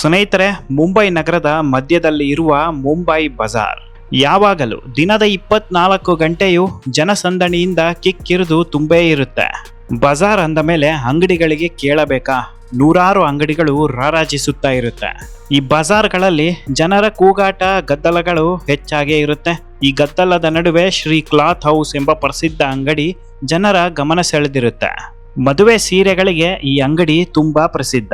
ಸ್ನೇಹಿತರೆ, ಮುಂಬೈ ನಗರದ ಮಧ್ಯದಲ್ಲಿ ಇರುವ ಮುಂಬೈ ಬಜಾರ್. ಯಾವಾಗಲೂ ದಿನದ ಇಪ್ಪತ್ನಾಲ್ಕು ಗಂಟೆಯು ಜನಸಂದಣಿಯಿಂದ ಕಿಕ್ಕಿರಿದು ತುಂಬೇ ಇರುತ್ತೆ. ಬಜಾರ್ ಅಂದ ಮೇಲೆ ಅಂಗಡಿಗಳಿಗೆ ಕೇಳಬೇಕಾ? ನೂರಾರು ಅಂಗಡಿಗಳು ರಾರಾಜಿಸುತ್ತಾ ಇರುತ್ತೆ. ಈ ಬಜಾರ್ಗಳಲ್ಲಿ ಜನರ ಕೂಗಾಟ, ಗದ್ದಲಗಳು ಹೆಚ್ಚಾಗೇ ಇರುತ್ತೆ. ಈ ಗದ್ದಲದ ನಡುವೆ ಶ್ರೀ ಕ್ಲಾತ್ ಹೌಸ್ ಎಂಬ ಪ್ರಸಿದ್ಧ ಅಂಗಡಿ ಜನರ ಗಮನ ಸೆಳೆದಿರುತ್ತೆ. ಮದುವೆ ಸೀರೆಗಳಿಗೆ ಈ ಅಂಗಡಿ ತುಂಬಾ ಪ್ರಸಿದ್ಧ.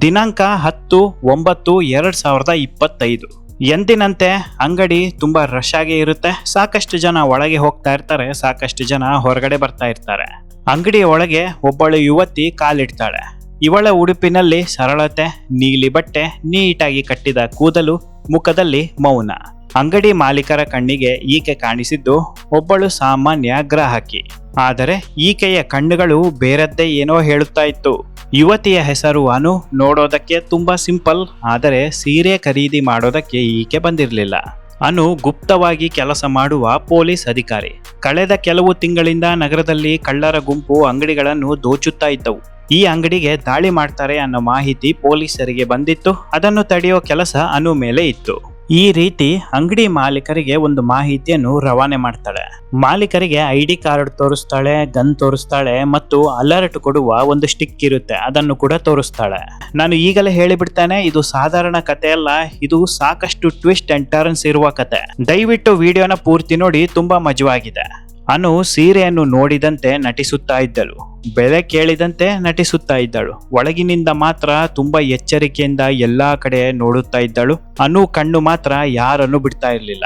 ದಿನಾಂಕ ಹತ್ತು ಒಂಬತ್ತು ಎರಡ್ ಸಾವಿರದ ಇಪ್ಪತ್ತೈದು. ಎಂದಿನಂತೆ ಅಂಗಡಿ ತುಂಬಾ ರಶ್ ಆಗಿ ಇರುತ್ತೆ. ಸಾಕಷ್ಟು ಜನ ಒಳಗೆ ಹೋಗ್ತಾ ಇರ್ತಾರೆ, ಸಾಕಷ್ಟು ಜನ ಹೊರಗಡೆ ಬರ್ತಾ ಇರ್ತಾರೆ. ಅಂಗಡಿಯ ಒಳಗೆ ಒಬ್ಬಳು ಯುವತಿ ಕಾಲಿಡ್ತಾಳೆ. ಇವಳ ಉಡುಪಿನಲ್ಲಿ ಸರಳತೆ, ನೀಲಿ ಬಟ್ಟೆ, ನೀಟಾಗಿ ಕಟ್ಟಿದ ಕೂದಲು, ಮುಖದಲ್ಲಿ ಮೌನ. ಅಂಗಡಿ ಮಾಲೀಕರ ಕಣ್ಣಿಗೆ ಈಕೆ ಕಾಣಿಸಿದ್ದು ಒಬ್ಬಳು ಸಾಮಾನ್ಯ ಗ್ರಾಹಕಿ. ಆದರೆ ಈಕೆಯ ಕಣ್ಣುಗಳು ಬೇರದ್ದೇ ಏನೋ ಹೇಳುತ್ತಾ ಇತ್ತು. ಯುವತಿಯ ಹೆಸರು ಅನು ನೋಡೋದಕ್ಕೆ ತುಂಬಾ ಸಿಂಪಲ್, ಆದರೆ ಸೀರೆ ಖರೀದಿ ಮಾಡೋದಕ್ಕೆ ಈಕೆ ಬಂದಿರಲಿಲ್ಲ. ಅನು ಗುಪ್ತವಾಗಿ ಕೆಲಸ ಮಾಡುವ ಪೊಲೀಸ್ ಅಧಿಕಾರಿ. ಕಳೆದ ಕೆಲವು ತಿಂಗಳಿಂದ ನಗರದಲ್ಲಿ ಕಳ್ಳರ ಗುಂಪು ಅಂಗಡಿಗಳನ್ನು ದೋಚುತ್ತಾ ಇದ್ದವು. ಈ ಅಂಗಡಿಗೆ ದಾಳಿ ಮಾಡ್ತಾರೆ ಅನ್ನೋ ಮಾಹಿತಿ ಪೊಲೀಸರಿಗೆ ಬಂದಿತ್ತು. ಅದನ್ನು ತಡೆಯೋ ಕೆಲಸ ಅನು ಮೇಲೆ ಇತ್ತು. ಈ ರೀತಿ ಅಂಗಡಿ ಮಾಲೀಕರಿಗೆ ಒಂದು ಮಾಹಿತಿಯನ್ನು ರವಾನೆ ಮಾಡ್ತಾಳೆ. ಮಾಲೀಕರಿಗೆ ಐಡಿ ಕಾರ್ಡ್ ತೋರಿಸ್ತಾಳೆ, ಗನ್ ತೋರಿಸ್ತಾಳೆ ಮತ್ತು ಅಲರ್ಟ್ ಕೊಡುವ ಒಂದು ಸ್ಟಿಕ್ ಇರುತ್ತೆ, ಅದನ್ನು ಕೂಡ ತೋರಿಸ್ತಾಳೆ. ನಾನು ಈಗಲೇ ಹೇಳಿಬಿಡ್ತೇನೆ, ಇದು ಸಾಧಾರಣ ಕತೆ ಅಲ್ಲ, ಇದು ಸಾಕಷ್ಟು ಟ್ವಿಸ್ಟ್ ಅಂಡ್ ಟರ್ನ್ಸ್ ಇರುವ ಕತೆ. ದಯವಿಟ್ಟು ವಿಡಿಯೋನ ಪೂರ್ತಿ ನೋಡಿ, ತುಂಬಾ ಮಜವಾಗಿದೆ. ಅನು ಸೀರೆಯನ್ನು ನೋಡಿದಂತೆ ನಟಿಸುತ್ತಾ ಇದ್ದಳು. ಬೆಲೆ ಕೇಳಿದಂತೆ ನಟಿಸುತ್ತಾ ಇದ್ದಳು. ಒಳಗಿನಿಂದ ಮಾತ್ರ ತುಂಬಾ ಎಚ್ಚರಿಕೆಯಿಂದ ಎಲ್ಲಾ ಕಡೆ ನೋಡುತ್ತಾ ಇದ್ದಳು. ಅನು ಕಣ್ಣು ಮಾತ್ರ ಯಾರನ್ನು ಬಿಡ್ತಾ ಇರಲಿಲ್ಲ.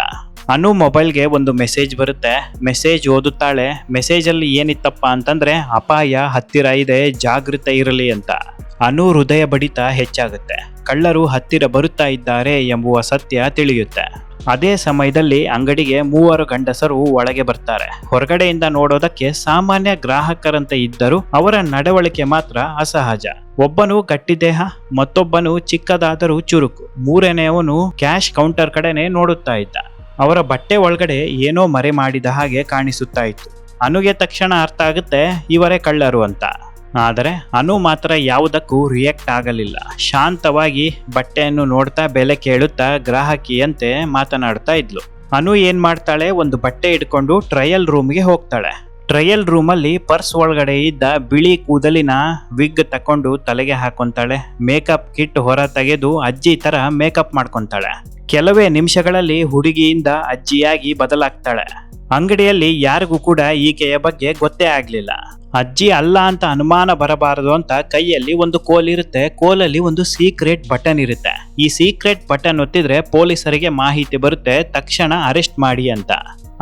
ಅನು ಮೊಬೈಲ್ಗೆ ಒಂದು ಮೆಸೇಜ್ ಬರುತ್ತೆ. ಮೆಸೇಜ್ ಓದುತ್ತಾಳೆ. ಮೆಸೇಜ್ ಅಲ್ಲಿ ಏನಿತ್ತಪ್ಪ ಅಂತಂದ್ರೆ, ಅಪಾಯ, ಹತ್ತಿರ ಇದೆ, ಜಾಗೃತ ಇರಲಿ ಅಂತ. ಅನು ಹೃದಯ ಬಡಿತ ಹೆಚ್ಚಾಗುತ್ತೆ. ಕಳ್ಳರು ಹತ್ತಿರ ಬರುತ್ತಾ ಇದ್ದಾರೆ ಎಂಬುವ ಸತ್ಯ ತಿಳಿಯುತ್ತೆ. ಅದೇ ಸಮಯದಲ್ಲಿ ಅಂಗಡಿಗೆ ಮೂವರು ಗಂಡಸರು ಒಳಗೆ ಬರ್ತಾರೆ. ಹೊರಗಡೆಯಿಂದ ನೋಡೋದಕ್ಕೆ ಸಾಮಾನ್ಯ ಗ್ರಾಹಕರಂತೆ ಇದ್ದರೂ ಅವರ ನಡವಳಿಕೆ ಮಾತ್ರ ಅಸಹಜ. ಒಬ್ಬನು ಗಟ್ಟಿದೇಹ ಮತ್ತೊಬ್ಬನು ಚಿಕ್ಕದಾದರೂ ಚುರುಕು. ಮೂರನೆಯವನು ಕ್ಯಾಶ್ ಕೌಂಟರ್ ಕಡೆನೆ ನೋಡುತ್ತಾ ಇದ್ದ. ಅವರ ಬಟ್ಟೆ ಒಳಗಡೆ ಏನೋ ಮರೆ ಮಾಡಿದ ಹಾಗೆ ಕಾಣಿಸುತ್ತಾ ಇತ್ತು. ಅನುಗೆ ತಕ್ಷಣ ಅರ್ಥ ಆಗುತ್ತೆ, ಇವರೇ ಕಳ್ಳರು ಅಂತ. ಆದರೆ ಅನು ಮಾತ್ರ ಯಾವುದಕ್ಕೂ ರಿಯಾಕ್ಟ್ ಆಗಲಿಲ್ಲ. ಶಾಂತವಾಗಿ ಬಟ್ಟೆಯನ್ನು ನೋಡ್ತಾ ಬೆಲೆ ಕೇಳುತ್ತಾ ಗ್ರಾಹಕಿಯಂತೆ ಮಾತನಾಡ್ತಾ ಇದ್ಲು. ಅನು ಏನ್ ಮಾಡ್ತಾಳೆ? ಒಂದು ಬಟ್ಟೆ ಇಟ್ಕೊಂಡು ಟ್ರಯಲ್ ರೂಮ್ಗೆ ಹೋಗ್ತಾಳೆ. ಟ್ರಯಲ್ ರೂಮಲ್ಲಿ ಪರ್ಸ್ ಒಳಗಡೆ ಇದ್ದ ಬಿಳಿ ಕೂದಲಿನ ವಿಗ್ ತಕೊಂಡು ತಲೆಗೆ ಹಾಕೊಂತಾಳೆ. ಮೇಕಪ್ ಕಿಟ್ ಹೊರ ತೆಗೆದು ಅಜ್ಜಿ ತರ ಮೇಕಪ್ ಮಾಡ್ಕೊಂತಾಳೆ. ಕೆಲವೇ ನಿಮಿಷಗಳಲ್ಲಿ ಹುಡುಗಿಯಿಂದ ಅಜ್ಜಿಯಾಗಿ ಬದಲಾಗ್ತಾಳೆ. ಅಂಗಡಿಯಲ್ಲಿ ಯಾರಿಗೂ ಕೂಡ ಈಕೆಯ ಬಗ್ಗೆ ಗೊತ್ತೇ ಆಗ್ಲಿಲ್ಲ. ಅಜ್ಜಿ ಅಲ್ಲ ಅಂತ ಅನುಮಾನ ಬರಬಾರದು ಅಂತ ಕೈಯಲ್ಲಿ ಒಂದು ಕೋಲ್ ಇರುತ್ತೆ. ಕೋಲಲ್ಲಿ ಒಂದು ಸೀಕ್ರೆಟ್ ಬಟನ್ ಇರುತ್ತೆ. ಈ ಸೀಕ್ರೆಟ್ ಬಟನ್ ಒತ್ತಿದ್ರೆ ಪೊಲೀಸರಿಗೆ ಮಾಹಿತಿ ಬರುತ್ತೆ. ತಕ್ಷಣ ಅರೆಸ್ಟ್ ಮಾಡಿ ಅಂತ.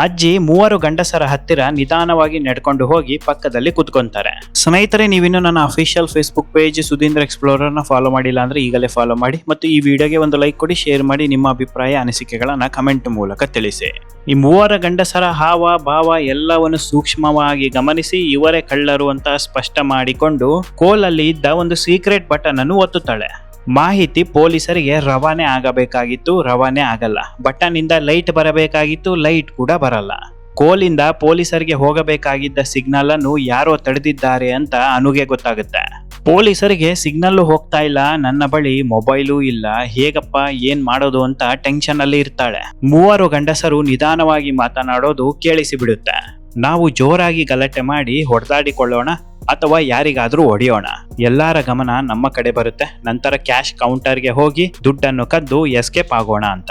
ಅಜ್ಜಿ ಮೂವರು ಗಂಡಸರ ಹತ್ತಿರ ನಿಧಾನವಾಗಿ ನಡ್ಕೊಂಡು ಹೋಗಿ ಪಕ್ಕದಲ್ಲಿ ಕುತ್ಕೊಂತಾರೆ. ಸ್ನೇಹಿತರೆ, ನೀವಿನ್ನು ನನ್ನ ಅಫಿಷಿಯಲ್ ಫೇಸ್ಬುಕ್ ಪೇಜ್ ಸುಧೀಂದ್ರ ಎಕ್ಸ್ಪ್ಲೋರರ್ನ ಫಾಲೋ ಮಾಡಿಲ್ಲ ಅಂದ್ರೆ ಈಗಲೇ ಫಾಲೋ ಮಾಡಿ ಮತ್ತು ಈ ವಿಡಿಯೋಗೆ ಒಂದು ಲೈಕ್ ಕೊಡಿ ಶೇರ್ ಮಾಡಿ, ನಿಮ್ಮ ಅಭಿಪ್ರಾಯ, ಅನಿಸಿಕೆಗಳನ್ನ ಕಮೆಂಟ್ ಮೂಲಕ ತಿಳಿಸಿ. ಈ ಮೂವರ ಗಂಡಸರ ಹಾವ, ಭಾವ ಎಲ್ಲವನ್ನು ಸೂಕ್ಷ್ಮವಾಗಿ ಗಮನಿಸಿ, ಇವರೇ ಕಳ್ಳರು ಅಂತ ಸ್ಪಷ್ಟ ಮಾಡಿಕೊಂಡು ಕೋಲಲ್ಲಿ ಇದ್ದ ಒಂದು ಸೀಕ್ರೆಟ್ ಬಟನ್ ಅನ್ನು ಒತ್ತುತ್ತಾಳೆ. ಮಾಹಿತಿ ಪೊಲೀಸರಿಗೆ ರವಾನೆ ಆಗಬೇಕಾಗಿತ್ತು, ರವಾನೆ ಆಗಲ್ಲ. ಬಟನ್ ಇಂದ ಲೈಟ್ ಬರಬೇಕಾಗಿತ್ತು, ಲೈಟ್ ಕೂಡ ಬರಲ್ಲ. ಕೋಲಿಂದ ಪೊಲೀಸರಿಗೆ ಹೋಗಬೇಕಾಗಿದ್ದ ಸಿಗ್ನಲ್ ಅನ್ನು ಯಾರೋ ತಡೆದಿದ್ದಾರೆ ಅಂತ ಅನುಗೆ ಗೊತ್ತಾಗುತ್ತೆ. ಪೊಲೀಸರಿಗೆ ಸಿಗ್ನಲ್ ಹೋಗ್ತಾ ಇಲ್ಲ, ನನ್ನ ಬಳಿ ಮೊಬೈಲು ಇಲ್ಲ, ಹೇಗಪ್ಪ, ಏನ್ ಮಾಡೋದು ಅಂತ ಟೆನ್ಷನ್ ಅಲ್ಲಿ ಇರ್ತಾಳೆ. ಮೂವರು ಗಂಡಸರು ನಿಧಾನವಾಗಿ ಮಾತನಾಡೋದು ಕೇಳಿಸಿ ಬಿಡುತ್ತೆ ನಾವು ಜೋರಾಗಿ ಗಲಾಟೆ ಮಾಡಿ ಹೊಡೆದಾಡಿಕೊಳ್ಳೋಣ. ಅಥವಾ ಯಾರಿಗಾದ್ರೂ ಹೊಡೆಯೋಣ. ಎಲ್ಲರ ಗಮನ ನಮ್ಮ ಕಡೆ ಬರುತ್ತೆ. ನಂತರ ಕ್ಯಾಶ್ ಕೌಂಟರ್ಗೆ ಹೋಗಿ ದುಡ್ಡನ್ನು ಕದ್ದು ಎಸ್ಕೇಪ್ ಆಗೋಣ ಅಂತ.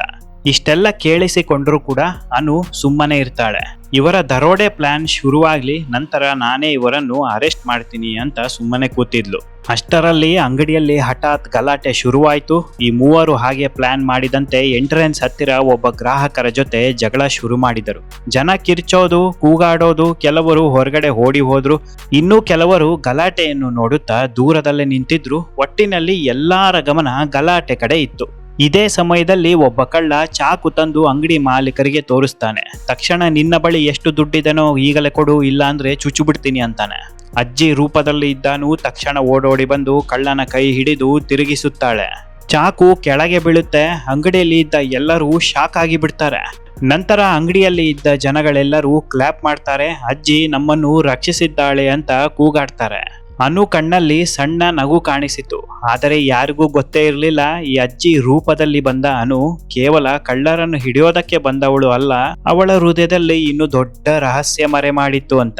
ಇಷ್ಟೆಲ್ಲ ಕೇಳಿಸಿಕೊಂಡ್ರೂ ಕೂಡ ಅನು ಸುಮ್ಮನೆ ಇರ್ತಾಳೆ. ಇವರ ದರೋಡೆ ಪ್ಲಾನ್ ಶುರುವಾಗ್ಲಿ ನಂತರ ನಾನೇ ಇವರನ್ನು ಅರೆಸ್ಟ್ ಮಾಡ್ತೀನಿ ಅಂತ ಸುಮ್ಮನೆ ಕೂತಿದ್ಲು. ಅಷ್ಟರಲ್ಲಿ ಅಂಗಡಿಯಲ್ಲಿ ಹಠಾತ್ ಗಲಾಟೆ ಶುರುವಾಯಿತು. ಈ ಮೂವರು ಹಾಗೆ ಪ್ಲಾನ್ ಮಾಡಿದಂತೆ ಎಂಟ್ರೆನ್ಸ್ ಹತ್ತಿರ ಒಬ್ಬ ಗ್ರಾಹಕರ ಜೊತೆ ಜಗಳ ಶುರು ಮಾಡಿದರು. ಜನ ಕಿರ್ಚೋದು, ಕೂಗಾಡೋದು, ಕೆಲವರು ಹೊರಗಡೆ ಓಡಿ ಹೋದ್ರು. ಇನ್ನೂ ಕೆಲವರು ಗಲಾಟೆಯನ್ನು ನೋಡುತ್ತಾ ದೂರದಲ್ಲೇ ನಿಂತಿದ್ರು. ಒಟ್ಟಿನಲ್ಲಿ ಎಲ್ಲರ ಗಮನ ಗಲಾಟೆ ಕಡೆ ಇತ್ತು. ಇದೇ ಸಮಯದಲ್ಲಿ ಒಬ್ಬ ಕಳ್ಳ ಚಾಕು ತಂದು ಅಂಗಡಿ ಮಾಲೀಕರಿಗೆ ತೋರಿಸ್ತಾನೆ. ತಕ್ಷಣ ನಿನ್ನ ಬಳಿ ಎಷ್ಟು ದುಡ್ಡಿದನೋ ಈಗಲೇ ಕೊಡು, ಇಲ್ಲ ಅಂದ್ರೆ ಚುಚ್ಚು ಬಿಡ್ತೀನಿ ಅಂತಾನೆ. ಅಜ್ಜಿ ರೂಪದಲ್ಲಿ ಇದ್ದಾನು ತಕ್ಷಣ ಓಡೋಡಿ ಬಂದು ಕಳ್ಳನ ಕೈ ಹಿಡಿದು ತಿರುಗಿಸುತ್ತಾಳೆ. ಚಾಕು ಕೆಳಗೆ ಬೀಳುತ್ತೆ, ಅಂಗಡಿಯಲ್ಲಿ ಇದ್ದ ಎಲ್ಲರೂ ಶಾಕ್ ಆಗಿ ಬಿಡ್ತಾರೆ. ನಂತರ ಅಂಗಡಿಯಲ್ಲಿ ಇದ್ದ ಜನಗಳೆಲ್ಲರೂ ಕ್ಲಾಪ್ ಮಾಡ್ತಾರೆ, ಅಜ್ಜಿ ನಮ್ಮನ್ನು ರಕ್ಷಿಸಿದ್ದಾಳೆ ಅಂತ ಕೂಗಾಡ್ತಾರೆ. ಅನು ಕಣ್ಣಲ್ಲಿ ಸಣ್ಣ ನಗು ಕಾಣಿಸಿತು. ಆದರೆ ಯಾರಿಗೂ ಗೊತ್ತೇ ಇರಲಿಲ್ಲ, ಈ ಅಜ್ಜಿ ರೂಪದಲ್ಲಿ ಬಂದ ಅನು ಕೇವಲ ಕಳ್ಳರನ್ನು ಹಿಡಿಯೋದಕ್ಕೆ ಬಂದವಳು ಅಲ್ಲ, ಅವಳ ಹೃದಯದಲ್ಲಿ ಇನ್ನು ದೊಡ್ಡ ರಹಸ್ಯ ಮರೆ ಮಾಡಿತ್ತು ಅಂತ.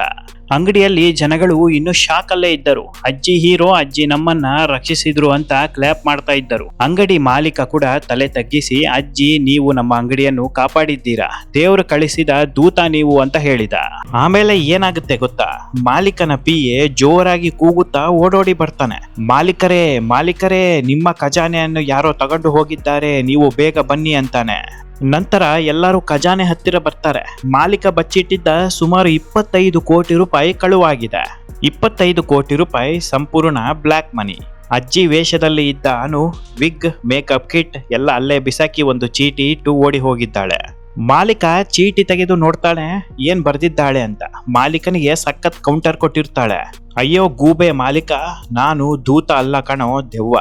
ಅಂಗಡಿಯಲ್ಲಿ ಜನಗಳು ಇನ್ನು ಶಾಕ್ ಅಲ್ಲೇ ಇದ್ದರು. ಅಜ್ಜಿ ಹೀರೋ, ಅಜ್ಜಿ ನಮ್ಮನ್ನ ರಕ್ಷಿಸಿದ್ರು ಅಂತ ಕ್ಲಾಪ್ ಮಾಡ್ತಾ ಇದ್ದರು. ಅಂಗಡಿ ಮಾಲೀಕ ಕೂಡ ತಲೆ ತಗ್ಗಿಸಿ, ಅಜ್ಜಿ, ನೀವು ನಮ್ಮ ಅಂಗಡಿಯನ್ನು ಕಾಪಾಡಿದ್ದೀರಾ? ದೇವರು ಕಳಿಸಿದ ದೂತ ನೀವು ಅಂತ ಹೇಳಿದ. ಆಮೇಲೆ ಏನಾಗುತ್ತೆ ಗೊತ್ತಾ? ಮಾಲೀಕನ ಪಿಎ ಜೋರಾಗಿ ಕೂಗುತ್ತಾ ಓಡೋಡಿ ಬರ್ತಾನೆ. ಮಾಲೀಕರೇ ಮಾಲೀಕರೇ, ನಿಮ್ಮ ಖಜಾನೆಯನ್ನು ಯಾರೋ ತಗೊಂಡು ಹೋಗಿದ್ದಾರೆ, ನೀವು ಬೇಗ ಬನ್ನಿ ಅಂತಾನೆ. ನಂತರ ಎಲ್ಲರೂ ಖಜಾನೆ ಹತ್ತಿರ ಬರ್ತಾರೆ. ಮಾಲೀಕ ಬಚ್ಚಿಟ್ಟಿದ್ದ ಸುಮಾರು ಇಪ್ಪತ್ತೈದು ಕೋಟಿ ರೂಪಾಯಿ ಕಳುವಾಗಿದೆ. ಇಪ್ಪತ್ತೈದು ಕೋಟಿ ರೂಪಾಯಿ ಸಂಪೂರ್ಣ ಬ್ಲ್ಯಾಕ್ ಮನಿ. ಅಜ್ಜಿ ವೇಷದಲ್ಲಿ ಇದ್ದ ಅನು, ವಿಗ್, ಮೇಕಪ್ ಕಿಟ್, ಎಲ್ಲ ಅಲ್ಲೇ ಬಿಸಾಕಿ ಒಂದು ಚೀಟಿ ಇಟ್ಟು ಓಡಿ ಹೋಗಿದ್ದಾಳೆ. ಮಾಲೀಕ ಚೀಟಿ ತೆಗೆದು ನೋಡ್ತಾಳೆ, ಏನ್ ಬರ್ದಿದ್ದಾಳೆ ಅಂತ. ಮಾಲೀಕನಿಗೆ ಸಖತ್ ಕೌಂಟರ್ ಕೊಟ್ಟಿರ್ತಾಳೆ. ಅಯ್ಯೋ ಗೂಬೆ ಮಾಲೀಕ, ನಾನು ದೂತ ಅಲ್ಲ ಕಣೋ ದೆವ್ವ.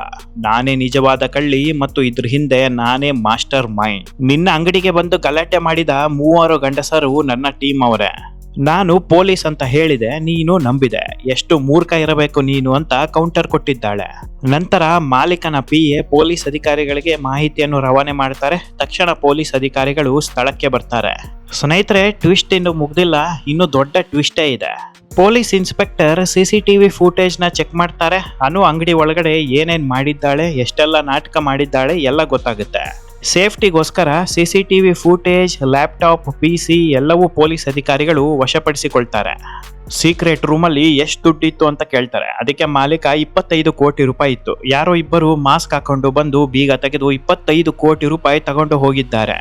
ನಾನೇ ನಿಜವಾದ ಕಳ್ಳಿ ಮತ್ತು ಇದ್ರ ಹಿಂದೆ ನಾನೇ ಮಾಸ್ಟರ್ ಮೈಂಡ್ ನಿನ್ನ ಅಂಗಡಿಗೆ ಬಂದು ಗಲಾಟೆ ಮಾಡಿದ ಮೂವರು ಗಂಡಸರು ನನ್ನ ಟೀಮ್ ಅವರೇ. ನಾನು ಪೊಲೀಸ್ ಅಂತ ಹೇಳಿದೆ, ನೀನು ನಂಬಿದೆ. ಎಷ್ಟು ಮೂರ್ಖ ಇರಬೇಕು ನೀನು ಅಂತ ಕೌಂಟರ್ ಕೊಟ್ಟಿದ್ದಾಳೆ. ನಂತರ ಮಾಲೀಕನ ಪಿ ಎ ಪೊಲೀಸ್ ಅಧಿಕಾರಿಗಳಿಗೆ ಮಾಹಿತಿಯನ್ನು ರವಾನೆ ಮಾಡ್ತಾರೆ. ತಕ್ಷಣ ಪೊಲೀಸ್ ಅಧಿಕಾರಿಗಳು ಸ್ಥಳಕ್ಕೆ ಬರ್ತಾರೆ. ಸ್ನೇಹಿತರೆ ಟ್ವಿಸ್ಟ್ ಇನ್ನು ಮುಗ್ದಿಲ್ಲ. ಇನ್ನು ದೊಡ್ಡ ಟ್ವಿಸ್ಟೇ ಇದೆ. Police inspector C C T V ಫೂಟೇಜ್ನ check ಮಾಡ್ತಾರೆ. ಅನು ಅಂಗಡಿ ಒಳಗಡೆ ಏನೇನ್ ಮಾಡಿದ್ದಾಳೆ, ಎಷ್ಟೆಲ್ಲ ನಾಟಕ ಮಾಡಿದ್ದಾಳೆ, ಎಲ್ಲ ಗೊತ್ತಾಗುತ್ತೆ. ಸೇಫ್ಟಿಗೋಸ್ಕರ C C T V footage, laptop, P C ಎಲ್ಲವೂ ಪೊಲೀಸ್ ಅಧಿಕಾರಿಗಳು ವಶಪಡಿಸಿಕೊಳ್ತಾರೆ. ಸೀಕ್ರೆಟ್ ರೂಮಲ್ಲಿ ಎಷ್ಟು ದುಡ್ಡಿತ್ತು ಅಂತ ಕೇಳ್ತಾರೆ. ಅದಕ್ಕೆ ಮಾಲೀಕ ಇಪ್ಪತ್ತೈದು ಕೋಟಿ ರೂಪಾಯಿ ಇತ್ತು. ಯಾರೋ ಇಬ್ಬರು ಮಾಸ್ಕ್ ಹಾಕೊಂಡು ಬಂದು ಬೀಗ ತೆಗೆದು ಇಪ್ಪತ್ತೈದು ಕೋಟಿ ರೂಪಾಯಿ ತಗೊಂಡು ಹೋಗಿದ್ದಾರೆ.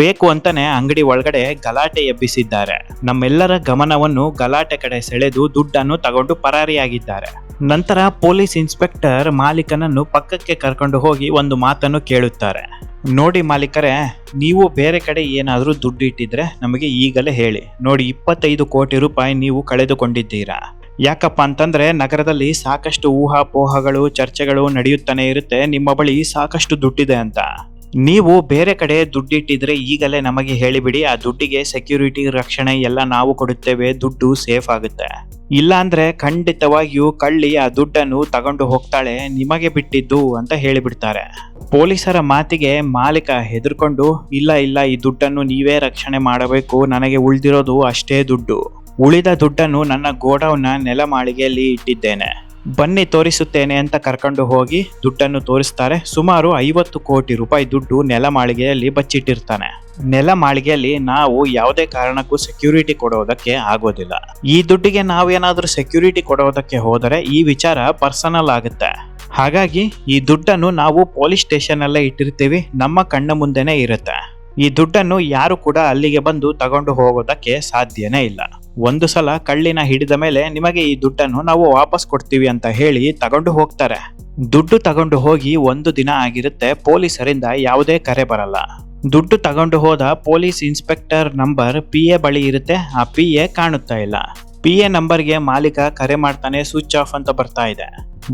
ಬೇಕು ಅಂತಾನೆ ಅಂಗಡಿ ಒಳಗಡೆ ಗಲಾಟೆ ಎಬ್ಬಿಸಿದ್ದಾರೆ. ನಮ್ಮೆಲ್ಲರ ಗಮನವನ್ನು ಗಲಾಟೆ ಕಡೆ ಸೆಳೆದು ದುಡ್ಡನ್ನು ತಗೊಂಡು ಪರಾರಿಯಾಗಿದ್ದಾರೆ. ನಂತರ ಪೊಲೀಸ್ ಇನ್ಸ್ಪೆಕ್ಟರ್ ಮಾಲೀಕನನ್ನು ಪಕ್ಕಕ್ಕೆ ಕರ್ಕೊಂಡು ಹೋಗಿ ಒಂದು ಮಾತನ್ನು ಕೇಳುತ್ತಾರೆ. ನೋಡಿ ಮಾಲೀಕರೇ, ನೀವು ಬೇರೆ ಕಡೆ ಏನಾದರೂ ದುಡ್ಡು ಇಟ್ಟಿದ್ರೆ ನಮಗೆ ಈಗಲೇ ಹೇಳಿ. ನೋಡಿ, ಇಪ್ಪತ್ತೈದು ಕೋಟಿ ರೂಪಾಯಿ ನೀವು ಕಳೆದುಕೊಂಡಿದ್ದೀರಾ. ಯಾಕಪ್ಪ ಅಂತಂದ್ರೆ, ನಗರದಲ್ಲಿ ಸಾಕಷ್ಟು ಊಹಾಪೋಹಗಳು, ಚರ್ಚೆಗಳು ನಡೆಯುತ್ತಾನೆ ಇರುತ್ತೆ. ನಿಮ್ಮ ಬಳಿ ಸಾಕಷ್ಟು ದುಡ್ಡಿದೆ ಅಂತ. ನೀವು ಬೇರೆ ಕಡೆ ದುಡ್ಡಿಟ್ಟಿದ್ರೆ ಈಗಲೇ ನಮಗೆ ಹೇಳಿಬಿಡಿ, ಆ ದುಡ್ಡಿಗೆ ಸೆಕ್ಯೂರಿಟಿ ರಕ್ಷಣೆ ಎಲ್ಲ ನಾವು ಕೊಡುತ್ತೇವೆ, ದುಡ್ಡು ಸೇಫ್ ಆಗುತ್ತೆ. ಇಲ್ಲಾಂದ್ರೆ ಖಂಡಿತವಾಗಿಯೂ ಕಳ್ಳಿ ಆ ದುಡ್ಡನ್ನು ತಗೊಂಡು ಹೋಗ್ತಾಳೆ, ನಿಮಗೆ ಬಿಟ್ಟಿದ್ದು ಅಂತ ಹೇಳಿಬಿಡ್ತಾರೆ. ಪೊಲೀಸರ ಮಾತಿಗೆ ಮಾಲೀಕ ಹೆದರ್ಕೊಂಡು, ಇಲ್ಲ ಇಲ್ಲ, ಈ ದುಡ್ಡನ್ನು ನೀವೇ ರಕ್ಷಣೆ ಮಾಡಬೇಕು, ನನಗೆ ಉಳಿದಿರೋದು ಅಷ್ಟೇ ದುಡ್ಡು. ಉಳಿದ ದುಡ್ಡನ್ನು ನನ್ನ ಗೋಡೌನ್ನ ನೆಲಮಾಳಿಗೆಯಲ್ಲಿ ಇಟ್ಟಿದ್ದೇನೆ. ಬನ್ನಿ ತೋರಿಸುತ್ತೇನೆ ಅಂತ ಕರ್ಕೊಂಡು ಹೋಗಿ ದುಡ್ಡನ್ನು ತೋರಿಸ್ತಾರೆ. ಸುಮಾರು ಐವತ್ತು ಕೋಟಿ ರೂಪಾಯಿ ದುಡ್ಡು ನೆಲ ಮಾಳಿಗೆಯಲ್ಲಿ ಬಚ್ಚಿಟ್ಟಿರ್ತಾನೆ. ನೆಲ ಮಾಳಿಗೆಯಲ್ಲಿ ನಾವು ಯಾವುದೇ ಕಾರಣಕ್ಕೂ ಸೆಕ್ಯೂರಿಟಿ ಕೊಡೋದಕ್ಕೆ ಆಗೋದಿಲ್ಲ. ಈ ದುಡ್ಡಿಗೆ ನಾವೇನಾದರೂ ಸೆಕ್ಯೂರಿಟಿ ಕೊಡೋದಕ್ಕೆ ಹೋದರೆ ಈ ವಿಚಾರ ಪರ್ಸನಲ್ ಆಗುತ್ತೆ. ಹಾಗಾಗಿ ಈ ದುಡ್ಡನ್ನು ನಾವು ಪೊಲೀಸ್ ಸ್ಟೇಷನ್ ಅಲ್ಲೇ ಇಟ್ಟಿರ್ತೀವಿ. ನಮ್ಮ ಕಣ್ಣ ಮುಂದೆನೆ ಇರುತ್ತೆ. ಈ ದುಡ್ಡನ್ನು ಯಾರು ಕೂಡ ಅಲ್ಲಿಗೆ ಬಂದು ತಗೊಂಡು ಹೋಗೋದಕ್ಕೆ ಸಾಧ್ಯನೇ ಇಲ್ಲ. ಒಂದು ಸಲ ಕಳ್ಳಿನ ಹಿಡಿದ ಮೇಲೆ ನಿಮಗೆ ಈ ದುಡ್ಡನ್ನು ನಾವು ವಾಪಸ್ ಕೊಡ್ತೀವಿ ಅಂತ ಹೇಳಿ ತಗೊಂಡು ಹೋಗ್ತಾರೆ. ದುಡ್ಡು ತಗೊಂಡು ಹೋಗಿ ಒಂದು ದಿನ ಆಗಿರುತ್ತೆ, ಪೊಲೀಸರಿಂದ ಯಾವುದೇ ಕರೆ ಬರಲ್ಲ. ದುಡ್ಡು ತಗೊಂಡು ಹೋದ police inspector number P A ಬಳಿ ಇರುತ್ತೆ, ಆ ಪಿ ಎ ಕಾಣುತ್ತಾ ಇಲ್ಲ. ಪಿ ಎ ನಂಬರ್ಗೆ ಮಾಲೀಕ ಕರೆ ಮಾಡ್ತಾನೆ ಸ್ವಿಚ್ ಆಫ್ ಅಂತ ಬರ್ತಾ ಇದೆ.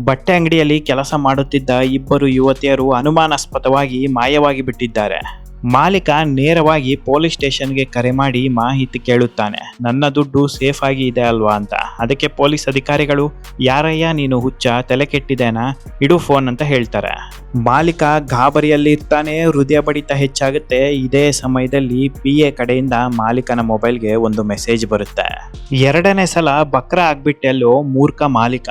ಬಟ್ಟೆ ಅಂಗಡಿಯಲ್ಲಿ ಕೆಲಸ ಮಾಡುತ್ತಿದ್ದ ಇಬ್ಬರು ಯುವತಿಯರು ಅನುಮಾನಾಸ್ಪದವಾಗಿ ಮಾಯವಾಗಿ ಬಿಟ್ಟಿದ್ದಾರೆ. ಮಾಲೀಕ ನೇರವಾಗಿ ಪೊಲೀಸ್ ಸ್ಟೇಷನ್ಗೆ ಕರೆ ಮಾಡಿ ಮಾಹಿತಿ ಕೇಳುತ್ತಾನೆ. ನನ್ನ ದುಡ್ಡು ಸೇಫ್ ಆಗಿ ಇದೆ ಅಲ್ವಾ ಅಂತ. ಅದಕ್ಕೆ ಪೊಲೀಸ್ ಅಧಿಕಾರಿಗಳು, ಯಾರಯ್ಯ, ನೀನು ಹುಚ್ಚ, ತಲೆ ಕೆಟ್ಟಿದೇನಾ? ಇಡು ಫೋನ್ ಅಂತ ಹೇಳ್ತಾರೆ. ಮಾಲೀಕ ಗಾಬರಿಯಲ್ಲಿ ಇರ್ತಾನೆ, ಹೃದಯ ಬಡಿತ ಹೆಚ್ಚಾಗುತ್ತೆ. ಇದೇ ಸಮಯದಲ್ಲಿ ಪಿ ಎ ಕಡೆಯಿಂದ ಮಾಲೀಕನ ಮೊಬೈಲ್ಗೆ ಒಂದು ಮೆಸೇಜ್ ಬರುತ್ತೆ. ಎರಡನೇ ಸಲ ಬಕ್ರ ಆಗ್ಬಿಟ್ಟೆಲ್ಲೋ ಮೂರ್ಖ ಮಾಲೀಕ.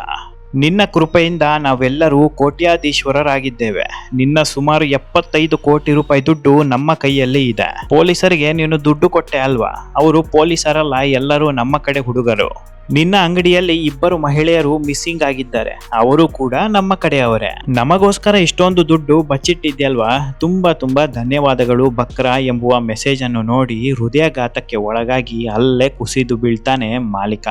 ನಿನ್ನ ಕೃಪೆಯಿಂದ ನಾವೆಲ್ಲರೂ ಕೋಟ್ಯಾಧೀಶ್ವರರಾಗಿದ್ದೇವೆ. ನಿನ್ನ ಸುಮಾರು ಎಪ್ಪತ್ತೈದು ಕೋಟಿ ರೂಪಾಯಿ ದುಡ್ಡು ನಮ್ಮ ಕೈಯಲ್ಲಿ ಇದೆ. ಪೊಲೀಸರಿಗೆ ನೀನು ದುಡ್ಡು ಕೊಟ್ಟೆ ಅಲ್ವಾ? ಅವರು ಪೊಲೀಸರಲ್ಲ, ಎಲ್ಲರೂ ನಮ್ಮ ಕಡೆ ಹುಡುಗರು. ನಿನ್ನ ಅಂಗಡಿಯಲ್ಲಿ ಇಬ್ಬರು ಮಹಿಳೆಯರು ಮಿಸ್ಸಿಂಗ್ ಆಗಿದ್ದಾರೆ. ಅವರು ಕೂಡ ನಮ್ಮ ಕಡೆಯವರೇ. ನಮಗೋಸ್ಕರ ಇಷ್ಟೊಂದು ದುಡ್ಡು ಬಚ್ಚಿಟ್ಟಿದ್ಯಲ್ವಾ? ತುಂಬಾ ತುಂಬಾ ಧನ್ಯವಾದಗಳು ಬಕ್ರ ಎಂಬುವ ಮೆಸೇಜ್ ಅನ್ನು ನೋಡಿ ಹೃದಯಘಾತಕ್ಕೆ ಒಳಗಾಗಿ ಅಲ್ಲೇ ಕುಸಿದು ಬೀಳ್ತಾನೆ ಮಾಲೀಕ.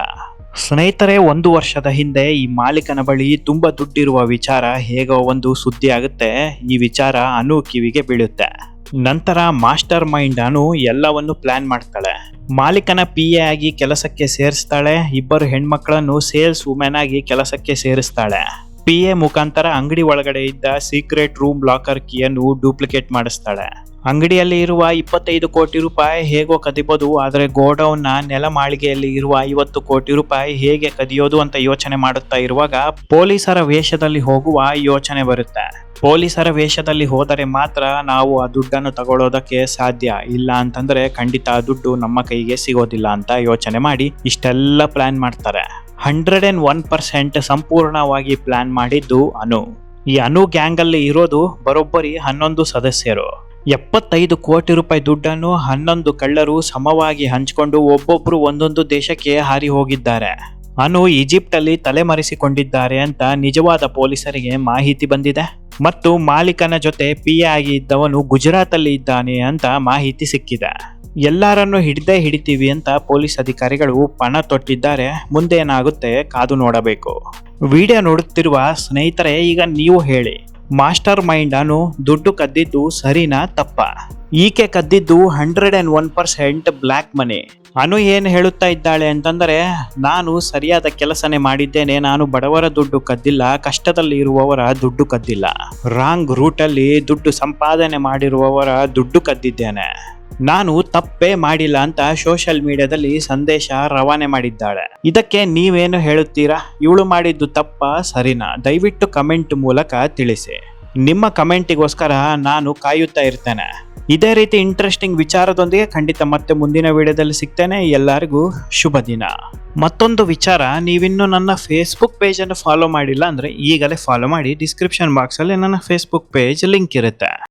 ಸ್ನೇಹಿತರೆ, ಒಂದು ವರ್ಷದ ಹಿಂದೆ ಈ ಮಾಲೀಕನ ಬಳಿ ತುಂಬ ದುಡ್ಡಿರುವ ವಿಚಾರ ಹೇಗೋ ಒಂದು ಸುದ್ದಿ ಆಗುತ್ತೆ. ಈ ವಿಚಾರ ಅನು ಕಿವಿಗೆ ಬೀಳುತ್ತೆ. ನಂತರ ಮಾಸ್ಟರ್ ಮೈಂಡ್ ಅನು ಎಲ್ಲವನ್ನು ಪ್ಲಾನ್ ಮಾಡ್ತಾಳೆ. ಮಾಲೀಕನ ಪಿ ಎ ಆಗಿ ಕೆಲಸಕ್ಕೆ ಸೇರಿಸ್ತಾಳೆ. ಇಬ್ಬರು ಹೆಣ್ಮಕ್ಳನ್ನು ಸೇಲ್ಸ್ ವುಮೆನ್ ಆಗಿ ಕೆಲಸಕ್ಕೆ ಸೇರಿಸ್ತಾಳೆ. ಪಿ ಎ ಮುಖಾಂತರ ಅಂಗಡಿ ಒಳಗಡೆ ಇದ್ದ ಸೀಕ್ರೆಟ್ ರೂಮ್ ಲಾಕರ್ ಕೀಯನ್ನು ಡೂಪ್ಲಿಕೇಟ್ ಮಾಡಿಸ್ತಾಳೆ. ಅಂಗಡಿಯಲ್ಲಿ ಇರುವ ಇಪ್ಪತ್ತೈದು ಕೋಟಿ ರೂಪಾಯಿ ಹೇಗೋ ಕದಿಬೋದು, ಆದರೆ ಗೋಡೌನ್ನ ನೆಲ ಮಾಳಿಗೆಯಲ್ಲಿ ಇರುವ ಐವತ್ತು ಕೋಟಿ ರೂಪಾಯಿ ಹೇಗೆ ಕದಿಯೋದು ಅಂತ ಯೋಚನೆ ಮಾಡುತ್ತಾ ಇರುವಾಗ ಪೊಲೀಸರ ವೇಷದಲ್ಲಿ ಹೋಗುವ ಯೋಚನೆ ಬರುತ್ತೆ. ಪೊಲೀಸರ ವೇಷದಲ್ಲಿ ಹೋದರೆ ಮಾತ್ರ ನಾವು ಆ ದುಡ್ಡನ್ನು ತಗೊಳ್ಳೋದಕ್ಕೆ ಸಾಧ್ಯ. ಇಲ್ಲ ಅಂತಂದ್ರೆ ಖಂಡಿತ ಆ ದುಡ್ಡು ನಮ್ಮ ಕೈಗೆ ಸಿಗೋದಿಲ್ಲ ಅಂತ ಯೋಚನೆ ಮಾಡಿ ಇಷ್ಟೆಲ್ಲ ಪ್ಲಾನ್ ಮಾಡ್ತಾರೆ. ಹಂಡ್ರೆಡ್ ಅಂಡ್ ಒನ್ ಪರ್ಸೆಂಟ್ ಸಂಪೂರ್ಣವಾಗಿ ಪ್ಲಾನ್ ಮಾಡಿದ್ದು ಅನು. ಈ ಅನು ಗ್ಯಾಂಗ್ ಅಲ್ಲಿ ಇರೋದು ಬರೋಬ್ಬರಿ ಹನ್ನೊಂದು ಸದಸ್ಯರು. ಎಪ್ಪತ್ತೈದು ಕೋಟಿ ರೂಪಾಯಿ ದುಡ್ಡನ್ನು ಹನ್ನೊಂದು ಕಳ್ಳರು ಸಮವಾಗಿ ಹಂಚಿಕೊಂಡು ಒಬ್ಬೊಬ್ರು ಒಂದೊಂದು ದೇಶಕ್ಕೆ ಹಾರಿ ಹೋಗಿದ್ದಾರೆ. ಅನು ಈಜಿಪ್ಟ್ ಅಲ್ಲಿ ತಲೆಮರೆಸಿಕೊಂಡಿದ್ದಾರೆ ಅಂತ ನಿಜವಾದ ಪೊಲೀಸರಿಗೆ ಮಾಹಿತಿ ಬಂದಿದೆ? ಮತ್ತು ಮಾಲೀಕನ ಜೊತೆ ಪಿ ಆಗಿ ಇದ್ದವನು ಗುಜರಾತ್ ಅಲ್ಲಿ ಇದ್ದಾನೆ ಅಂತ ಮಾಹಿತಿ ಸಿಕ್ಕಿದೆ. ಎಲ್ಲರನ್ನು ಹಿಡಿದೇ ಹಿಡಿತೀವಿ ಅಂತ ಪೊಲೀಸ್ ಅಧಿಕಾರಿಗಳು ಪಣ ತೊಟ್ಟಿದ್ದಾರೆ. ಮುಂದೆ ಏನಾಗುತ್ತೆ ಕಾದು ನೋಡಬೇಕು. ವಿಡಿಯೋ ನೋಡುತ್ತಿರುವ ಸ್ನೇಹಿತರೆ, ಈಗ ನೀವು ಹೇಳಿ. ಮಾಸ್ಟರ್ ಮೈಂಡ್ ಅನ್ನು ದುಡ್ಡು ಕದ್ದಿದ್ದು ಸರಿನಾ ತಪ್ಪ? ಈಕೆ ಕದ್ದಿದ್ದು hundred and one percent black money. Anu ಏನು ಹೇಳುತ್ತಾ ಇದ್ದಾಳೆ ಅಂತಂದರೆ, ನಾನು ಸರಿಯಾದ ಕೆಲಸನೇ ಮಾಡಿದ್ದೇನೆ, ನಾನು ಬಡವರ ದುಡ್ಡು ಕದ್ದಿಲ್ಲ, ಕಷ್ಟದಲ್ಲಿ ಇರುವವರ ದುಡ್ಡು ಕದ್ದಿಲ್ಲ. ರಾಂಗ್ ರೂಟಲ್ಲಿ ದುಡ್ಡು ಸಂಪಾದನೆ ಮಾಡಿರುವವರ ದುಡ್ಡು ಕದ್ದಿದ್ದೇನೆ. ನಾನು ತಪ್ಪೇ ಮಾಡಿಲ್ಲ ಅಂತ ಸೋಷಿಯಲ್ ಮೀಡಿಯಾದಲ್ಲಿ ಸಂದೇಶ ರವಾನೆ ಮಾಡಿದ್ದಾಳೆ. ಇದಕ್ಕೆ ನೀವೇನು ಹೇಳುತ್ತೀರಾ? ಇವಳು ಮಾಡಿದ್ದು ತಪ್ಪ? ಸರಿನಾ? ದಯವಿಟ್ಟು ಕಮೆಂಟ್ ಮೂಲಕ ತಿಳಿಸಿ. ನಿಮ್ಮ ಕಮೆಂಟಿಗೋಸ್ಕರ ನಾನು ಕಾಯುತ್ತಾ ಇರ್ತೇನೆ. ಇದೇ ರೀತಿ ಇಂಟ್ರೆಸ್ಟಿಂಗ್ ವಿಚಾರದೊಂದಿಗೆ ಖಂಡಿತ ಮತ್ತೆ ಮುಂದಿನ ವಿಡಿಯೋದಲ್ಲಿ ಸಿಗ್ತೇನೆ. ಎಲ್ಲರಿಗೂ ಶುಭ ದಿನ. ಮತ್ತೊಂದು ವಿಚಾರ, ನೀವಿನ್ನೂ ನನ್ನ ಫೇಸ್ಬುಕ್ ಪೇಜನ್ನು ಫಾಲೋ ಮಾಡಿಲ್ಲ ಅಂದರೆ ಈಗಲೇ ಫಾಲೋ ಮಾಡಿ ಡಿಸ್ಕ್ರಿಪ್ಷನ್ ಬಾಕ್ಸಲ್ಲಿ ನನ್ನ ಫೇಸ್ಬುಕ್ ಪೇಜ್ ಲಿಂಕ್ ಇರುತ್ತೆ.